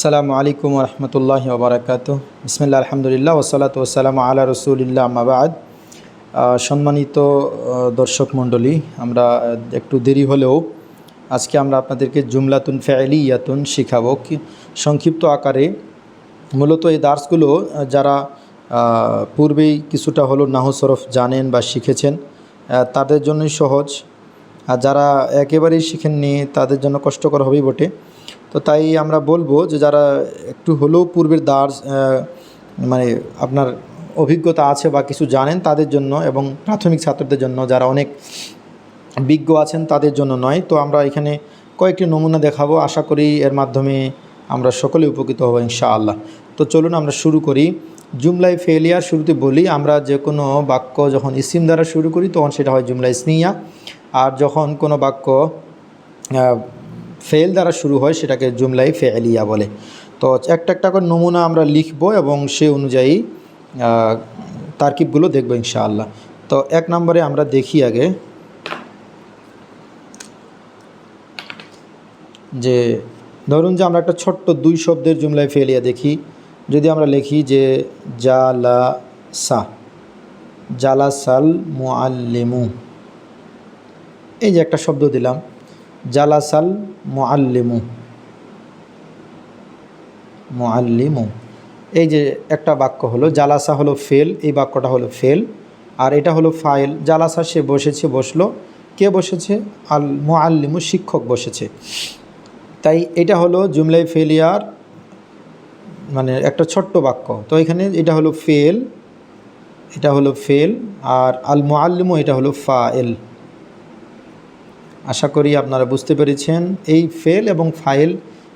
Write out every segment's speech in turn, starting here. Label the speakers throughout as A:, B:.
A: আসসালামু আলাইকুম রহমতুল্লাহ ওবরাকাত বিসমিল্লা আলহামদুলিল্লাহ ওসালাত ওসালাম আলা রসুলিল্লাহ আমাবাদ সম্মানিত দর্শক মণ্ডলী, আমরা একটু দেরি হলেও আজকে আমরা আপনাদেরকে জুমলাতুন ফেলিয়াতুন শিখাবো। কি, সংক্ষিপ্ত আকারে মূলত এই দার্সগুলো যারা পূর্বেই কিছুটা হলো নাহু সরফ জানেন বা শিখেছেন তাদের জন্যই সহজ। আর যারা একেবারেই শিখেননি, তাদের জন্য কষ্টকর হবেই বটে। তো তাই আমরা বলব যে যারা একটু হলেও পূর্বের আহ, মানে আপনার অভিজ্ঞতা আছে বা কিছু জানেন তাদের জন্য এবং প্রাথমিক ছাত্রদের জন্য যারা অনেক বিজ্ঞ আছেন তাদের জন্য নয়। তো আমরা এখানে কয়েকটি নমুনা দেখাবো। আশা করি এর মাধ্যমে আমরা সকলে উপকৃত হব ইনশাআল্লাহ। তো চলুন আমরা শুরু করি। জুমলাই ফেলিয়ার শুরুতে বলি আমরা যে কোনো বাক্য যখন ইসিম দ্বারা শুরু করি তখন সেটা হয় জুমলা ইসনিয়া। আর যখন কোনো বাক্য ফেল দ্বারা শুরু হয় সেটাকে জুমলাই ফেলিয়া বলে। তো একটা একটা করে নমুনা আমরা লিখব এবং সে অনুযায়ী তারকিবগুলো দেখব ইনশাআল্লাহ। তো এক নম্বরে আমরা দেখি আগে যে, ধরুন যে আমরা একটা ছোট্ট দুই শব্দের জুমলায় ফেলিয়া দেখি। যদি আমরা লিখি যে জালা সা জালাসাল মুআল্লিমু। এই যে একটা শব্দ দিলাম। জালাসাল মুআল্লিমু। মুআল্লিমু। এই যে একটা বাক্য হলো, জালাসা হলো ফেল, এই বাক্যটা হলো ফেল। আর এটা হলো ফাইল। জালাসা সে বসেছে, বসল। কে বসেছে? আল মুআল্লিমু শিক্ষক বসেছে। তাই এটা হলো জুমলাই ফেলিয়ার মানে একটা ছোট্ট বাক্য। তো এখানে এটা হলো ফেল, এটা হলো ফেল। আর আল মুআল্লিমু এটা হলো ফাইল। আশা করি আপনারা বুঝতে পেরেছেন। এই ফেল এবং ফাইল,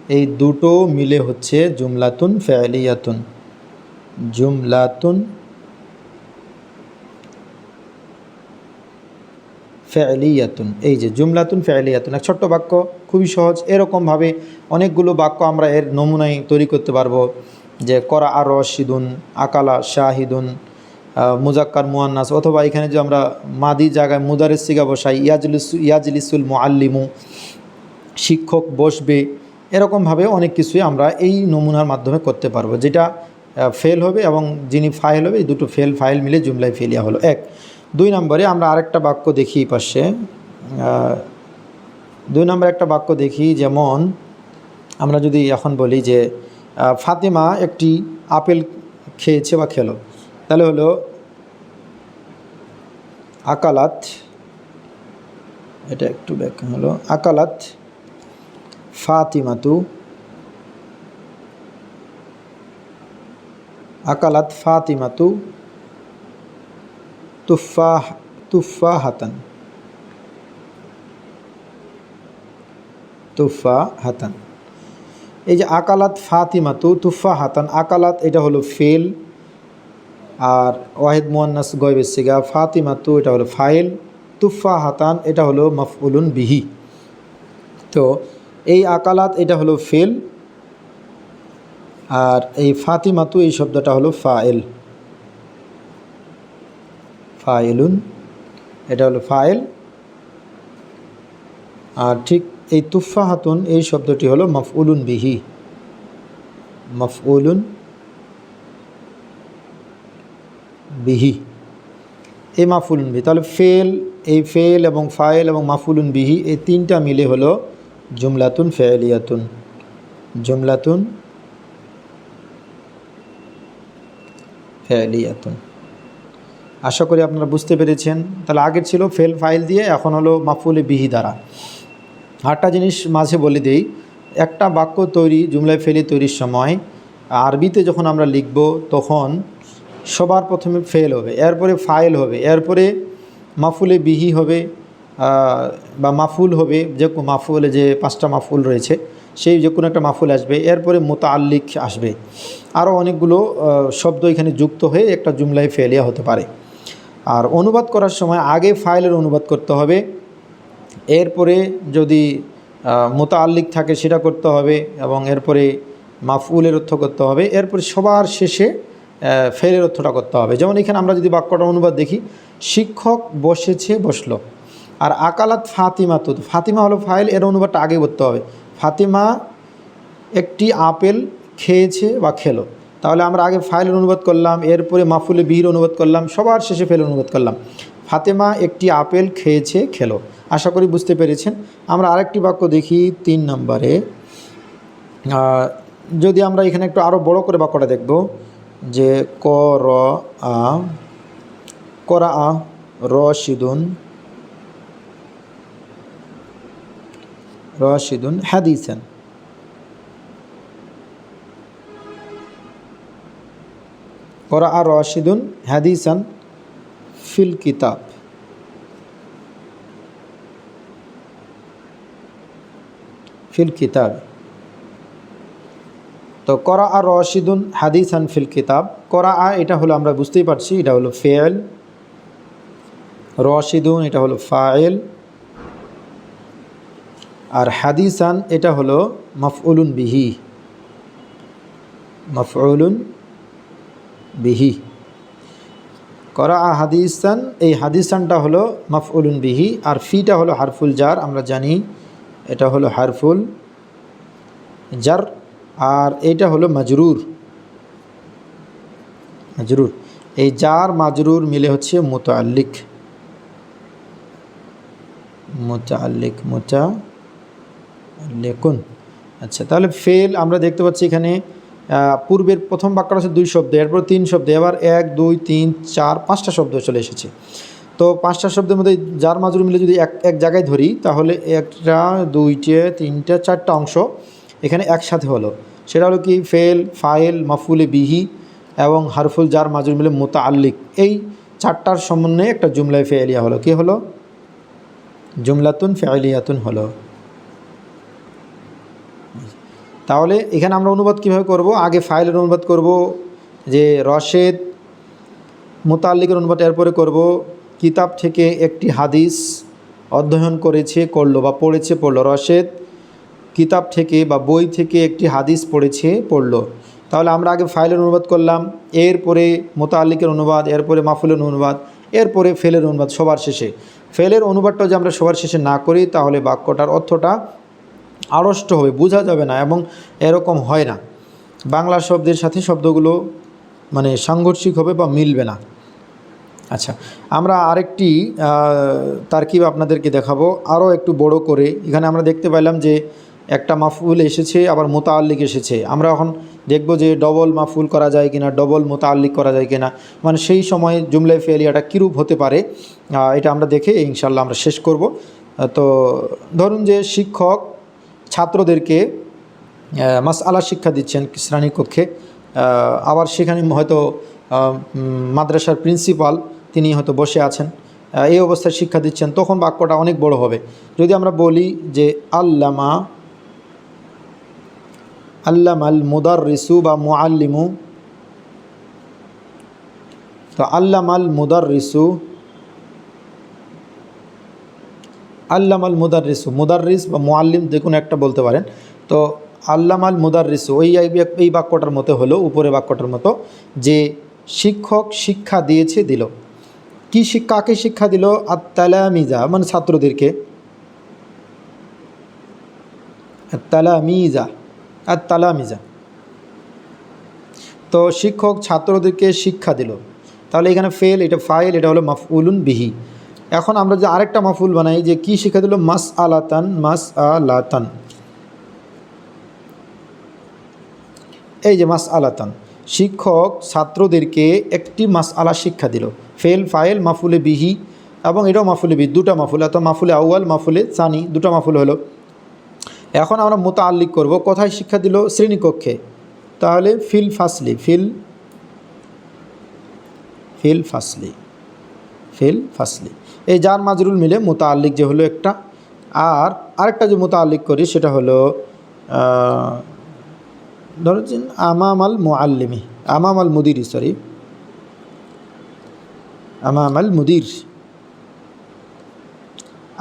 A: এই দুটো মিলে হচ্ছে জুমলাতুন ফেলিয়াতুন জুমলাতুন ফেলিয়াতুন এই যে জুমলাতুন ফেলিয়াতুন এক ছোট্ট বাক্য, খুবই সহজ। এরকমভাবে অনেকগুলো বাক্য আমরা এর নমুনায় তৈরি করতে পারব। যে করা আর রশিদুন আকালা শাহিদুন মুজাক্কার মুয়ান্নাস অথবা এখানে যে আমরা মাদি জায়গায় মুদারের সিগা বসাই, ইয়াজলিস ইয়াজলিসুল মুআল্লিমু, শিক্ষক বসবে, এরকমভাবে অনেক কিছুই আমরা এই নমুনার মাধ্যমে করতে পারব, যেটা ফেল হবে এবং যিনি ফাইল হবে, এই দুটো ফেল ফাইল মিলে জুমলায় ফেলিয়া হলো। এক, দুই নম্বরে আমরা আরেকটা বাক্য দেখি পাশে। দুই নম্বরে একটা বাক্য দেখি, যেমন আমরা যদি এখন বলি যে ফাতেমা একটি আপেল খেয়েছে বা খেলো। তাহলে হলো আকালাত, এটা একটু ব্যাখ্যা হলো, আকালাত, ফাতিমাতু আকালাত, ফাতিমাতু, তুফাহ, তুফাহাতান তুফা হাতান এই যে আকালাত, ফাতিমাতু তুফা হাতান আকালাত, এটা হলো ফেল আর ওয়াহিদ মুয়ান্নাস গয়বের সিগা ফাতিমাতু এটা হলো ফাইল তুফা হাতান, এটা হলো মফউলুন বিহি। তো এই আকালাত, এটা হলো ফেল, আর এই ফাতিমাতু এই শব্দটা হলো ফাইল। ফাইলুন, এটা হলো ফাইল। আর ঠিক এই তুফা হাতুন, এই শব্দটি হলো মফউলুন বিহি। মফউলুন বিহি। এই মাফুলুন বিহি। তাহলে ফেল, এই ফেল এবং ফাইল এবং মাফুলুন বিহি, এই তিনটা মিলে হলো জুমলাতুন ফেলিয়াতুন জুমলাতুন ফেলিয়াতুন আশা করি আপনারা বুঝতে পেরেছেন। তাহলে আগের ছিল ফেল, ফাইল দিয়ে, এখন হলো মাফুলে বিহি দ্বারা। আটটা জিনিস মাঝে বলে দেই, একটা বাক্য তৈরি, জুমলায় ফেলি তৈরির সময়, আরবিতে যখন আমরা লিখব, তখন সবার প্রথমে ফেল হবে, এরপরে ফাইল হবে, এরপরে মাফুলে বিহি হবে বা মাফুল হবে, যে মাফুলে যে পাঁচটা মাফুল রয়েছে, সেই যে কোনো একটা মাফুল আসবে, এরপরে মোতাল্লিক আসবে। আরও অনেকগুলো শব্দ এখানে যুক্ত হয়ে একটা জুমলায় ফেলিয়া হতে পারে। আর অনুবাদ করার সময় আগে ফাইলের অনুবাদ করতে হবে, এরপরে যদি মোতাল্লিক থাকে সেটা করতে হবে এবং এরপরে মাফুলের অর্থ করতে হবে, এরপরে সবার শেষে ফেলের অর্থটা করতে হবে। যেমন এখানে আমরা যদি বাক্যটা অনুবাদ দেখি, শিক্ষক বসেছে, বসল। আর আকালাত ফাতিমা তো, ফাতিমা হলো ফাইল এর অনুবাদটা আগে করতে হবে। ফাতিমা একটি আপেল খেয়েছে বা খেলো। তাহলে আমরা আগে ফাইল অনুবাদ করলাম, এরপরে মাফুলে বিহির অনুবাদ করলাম, সবার শেষে ফেল অনুবাদ করলাম। ফাতেমা একটি আপেল খেয়েছে, খেলো। আশা করি বুঝতে পেরেছেন। আমরা আরেকটি বাক্য দেখি তিন নম্বরে। যদি আমরা এখানে একটু আরও বড় করে বাক্যটা দেখব। যে ক র আ করা আ রশিদুন রশিদুন হাদিসান। করা আর রশিদুন হাদিসান ফিল কিতাব। ফিল কিতাব। তো করা আর রশিদুন হাদিসান ফিল কিতাব। করা আ এটা হলো আমরা বুঝতেই পারছি, এটা হলো ফেল। রশিদুন, এটা হলো ফায়েল আর হাদিসান, এটা হলো মফউলুন বিহি। মফউলুন বিহি। করা আ হাদিসান, এই হাদিসানটা হলো মফউলুন বিহি। আর ফিটা হলো হারফুল জার, আমরা জানি, এটা হলো হারফুল জার। আর এইটা হলো মাজরুর। মাজরুর। এই জার মাজরুর মিলে হচ্ছে মোতাল্লিক মোতাল্লিক মোতা লেকুন আচ্ছা তাহলে ফেল আমরা দেখতে পাচ্ছি এখানে পূর্বের প্রথম বাক্যটা হচ্ছে দুই শব্দ, এরপর তিন শব্দ, এবার এক, দুই, তিন, চার, পাঁচটা শব্দ চলে এসেছে। তো পাঁচটা শব্দের মধ্যে যার মাজুর মিলে যদি এক এক জায়গায় ধরি, তাহলে একটা, দুইটে, তিনটা, চারটা অংশ এখানে একসাথে হলো। সেটা হলো কি? ফেল, ফাইল মাফুলে বিহি এবং হারফুল যার মাজুর মিলে মোতা আল্লিক এই চারটার সমন্বয়ে একটা জুমলায় ফেলিয়া হলো। কি হলো? জুমলাতুন ফেলিয়াতুন হলো। তাহলে এখানে আমরা অনুবাদ কীভাবে করব? আগে ফাইলের অনুবাদ করব, যে রশেদ মোতাল্লিকের অনুবাদ এরপরে করব। কিতাব থেকে একটি হাদিস অধ্যয়ন করেছে, করল বা পড়েছে, পড়ল রশেদ। কিতাব থেকে বা বই থেকে একটি হাদিস পড়েছে, পড়ল। তাহলে আমরা আগে ফাইলের অনুবাদ করলাম, এরপরে মোতাল্লিকের অনুবাদ, এরপরে মাফুলের অনুবাদ, এরপরে ফেলের অনুবাদ, সবার শেষে। ফেলের অনুবাদটা যদি আমরা সবার শেষে না করি, তাহলে বাক্যটার অর্থটা আড়ষ্ট হবে, বোঝা যাবে না এবং এরকম হয় না। বাংলা শব্দের সাথে শব্দগুলো মানে সাংঘর্ষিক হবে বা মিলবে না। আচ্ছা আমরা আরেকটি তারকিব আপনাদেরকে দেখাবো, আরও একটু বড় করে। এখানে আমরা দেখতে পাইলাম যে একটা মাফুল এসেছে, আবার মোতাল্লিক এসেছে। আমরা এখন দেখব যে ডবল মাফুল করা যায় কিনা, ডবল মোতাল্লিক করা যায় কিনা। মানে সেই সময় জুমলাই ফেলিয়াটা কীরূপ হতে পারে এটা আমরা দেখে ইনশাল্লাহ আমরা শেষ করব। তো ধরুন যে শিক্ষক ছাত্রদেরকে মাস আলা শিক্ষা দিচ্ছেন শ্রেণীকক্ষে আবার সেখানে হয়তো মাদ্রাসার প্রিন্সিপাল তিনি হয়তো বসে আছেন এই অবস্থায় শিক্ষা দিচ্ছেন, তখন বাক্যটা অনেক বড় হবে। যদি আমরা বলি যে আল্লামা আল্লামাল মুদার রিসু বা মুআল্লিমু। তো আল্লাম আল মুদার রিসু আল্লামাল মুদাররিসু, মুদাররিস বা মুআল্লিম যে কোনো একটা বলতে পারেন। তো আল্লামাল মুদাররিসু, ওই এই- বাক্যটার মতো হলো উপরে বাক্যটার মতো, যে শিক্ষক শিক্ষা দিয়েছে, দিল। কি কাকে শিক্ষা দিল? আত্তালামিজা মানে ছাত্রদেরকে। আত্তালামিজা। আত্তালামিজা। তো শিক্ষক ছাত্রদেরকে শিক্ষা দিল। তাহলে এখানে ফেল, এটা ফাইল, এটা হলো মাফউলুন বিহি। এখন আমরা যে আরেকটা মাফুল বানাই, যে কি শিক্ষা দিল? মাস আলাতান মাস আলাতান এই যে মাস আলাতান শিক্ষক ছাত্রদেরকে একটি মাস আলা শিক্ষা দিল। ফেল, ফাইল মাফুলে বিহি, এবং এটাও মাফুলে বিহি, দুটা মাফুল অর্থাৎ মাফুলে আউয়াল মাফুলে সানি, দুটা মাফুল হলো এখন আমরা মোতাল্লিক করব। কোথায় শিক্ষা দিল? শ্রেণীকক্ষে। তাহলে ফিল ফাসলি ফিল ফিল ফাসলি ফিল ফাসলি। এই যার মাজরুল মিলে মোতাল্লিক যে হলো একটা। আর আরেকটা যে মোতা আল্লিক করি সেটা হলো আহ, ধরো যে আমাম আল মোয়াল্লিমি আমাম আল মুদির সরি আমাম আল মুদির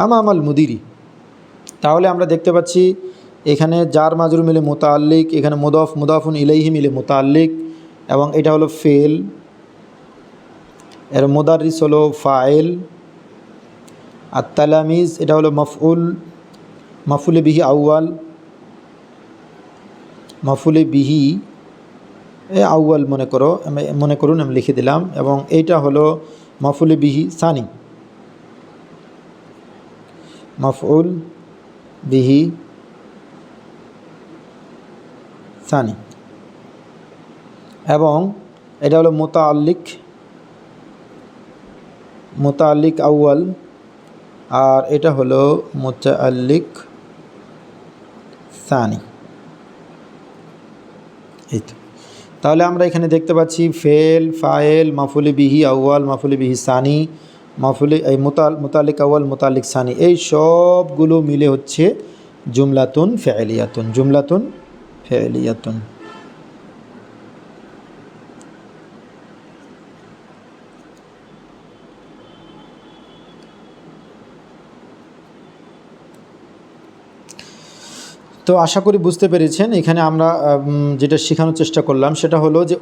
A: আমাম আল মুদিরি। তাহলে আমরা দেখতে পাচ্ছি এখানে যার মাজরু মিলে মোতাল্লিক এখানে মুদফ, মুদাফুন ইলাইহি মিলে মোতাল্লিক এবং এটা হলো ফেল। এর মোদারিস হলো ফাইল। আর তালামিজ এটা হলো মফউল মফুলে বিহি আউয়াল মাফুলে বিহি, এ আউয়াল মনে করো মনে করুন আমি লিখে দিলাম এবং এইটা হলো মাফুলে বিহি সানি। মাফউল বিহি সানি। এবং এটা হলো মোতাল্লিক মোতাল্লিক আউয়াল, আর এটা হলো মোতাল্লিক সানি। এই তো। তাহলে আমরা এখানে দেখতে পাচ্ছি ফেল, ফায়েল, মাফুলি বিহি আউয়াল, মাফুলি বিহি সানি মাফুলি, এই মোতাল, মোতালিক আউয়াল, মোতালিক সানি, এই সবগুলো মিলে হচ্ছে জুমলাতুন ফেলিয়াতুন জুমলাতুন ফেলিয়াতুন তো আশা করি বুঝতে পেরেছেন, এখানে আমরা যেটা শেখানোর চেষ্টা করলাম, সেটা হলো যে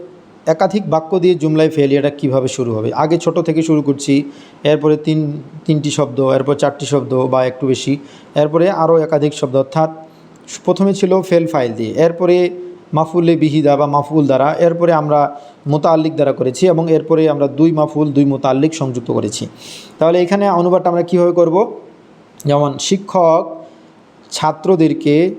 A: একাধিক বাক্য দিয়ে জুমলায় ফেলিয়াটা কীভাবে শুরু হবে? আগে ছোট থেকে শুরু করছি, এরপরে তিন, তিনটি শব্দ, এরপর চারটি শব্দ বা একটু বেশি, এরপরে আরও একাধিক শব্দ, অর্থাৎ প্রথমে ছিল ফেল ফাইল দিয়ে, এরপরে মাফুলে বিহিদা বা মাফুল দ্বারা, এরপরে আমরা মোতাল্লিক দ্বারা করেছি এবং এরপরে আমরা দুই মাফুল দুই মোতাল্লিক সংযুক্ত করেছি। তাহলে এখানে অনুবাদটা আমরা কীভাবে করব? যেমন শিক্ষক ছাত্রদেরকে,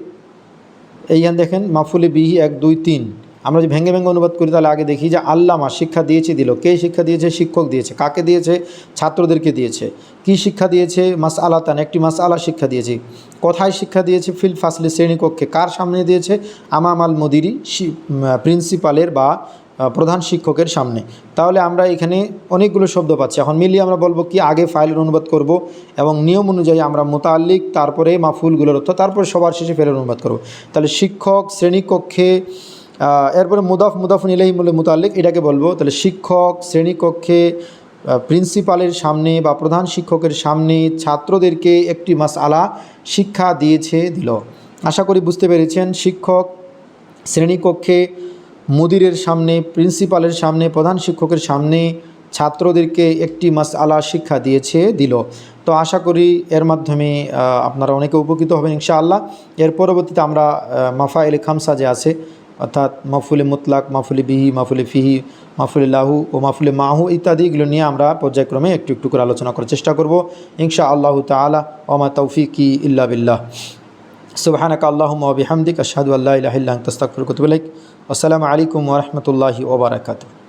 A: এইখান দেখেন মাফুলে বিহি এক, দুই, তিন। আমরা যদি ভেঙে ভেঙে অনুবাদ করি, তাহলে আগে দেখি যে আল্লামা শিক্ষা দিয়েছে দিল। কে শিক্ষা দিয়েছে? শিক্ষক দিয়েছে। কাকে দিয়েছে? ছাত্রদেরকে দিয়েছে। কি শিক্ষা দিয়েছে? মাস আলাতান একটি মাস আলা শিক্ষা দিয়েছে। কোথায় শিক্ষা দিয়েছে? ফিল ফাসলি শ্রেণীকক্ষে কার সামনে দিয়েছে? আমাম আল মদিরি প্রিন্সিপালের বা প্রধান শিক্ষকের সামনে। তাহলে আমরা এখানে অনেকগুলো শব্দ পাচ্ছি। এখন মিলিয়ে আমরা বলব কি আগে ফাইলের অনুবাদ করব এবং নিয়ম অনুযায়ী আমরা মোতাল্লিক তারপরে মাফুলগুলোর অর্থ, তারপরে সবার শেষে ফেলের অনুবাদ করব। তাহলে শিক্ষক শ্রেণীকক্ষে এরপরে মুদাফ, মুদাফুন ইলাহি বলে মোতাল্লিক, এটাকে বলব। তাহলে শিক্ষক শ্রেণীকক্ষে প্রিন্সিপালের সামনে বা প্রধান শিক্ষকের সামনে ছাত্রদেরকে একটি মাস আলা শিক্ষা দিয়েছে, দিল। আশা করি বুঝতে পেরেছেন, শিক্ষক শ্রেণীকক্ষে মুদিরের সামনে প্রিন্সিপালের সামনে, প্রধান শিক্ষকের সামনে ছাত্রদেরকে একটি মাস আলা শিক্ষা দিয়েছে, দিল। তো আশা করি এর মাধ্যমে আপনারা অনেকে উপকৃত হবেন ইনশাআল্লাহ। এর পরবর্তীতে আমরা মাফা এলে খামসা যে আছে অর্থাৎ মাফুলে মুতলাক, মাফুলে বিহি, মাফুলে ফিহি, মাফুলে লাহু ও মাফুলে মাহু ইত্যাদি এগুলো নিয়ে আমরা পর্যায়ক্রমে একটু একটু করে আলোচনা করার চেষ্টা করব। ইনশা আল্লাহ তালা ওমা তৌফিক ইল্লা বিল্লাহ। সুবাহানাক আল্লাহ মবি হামদিক আসাদু আল্লাহ ওয়া আতুবু ইলাইক। আসসালামু আলাইকুম ওরহমতুল্লাহি বারাকাতুহু।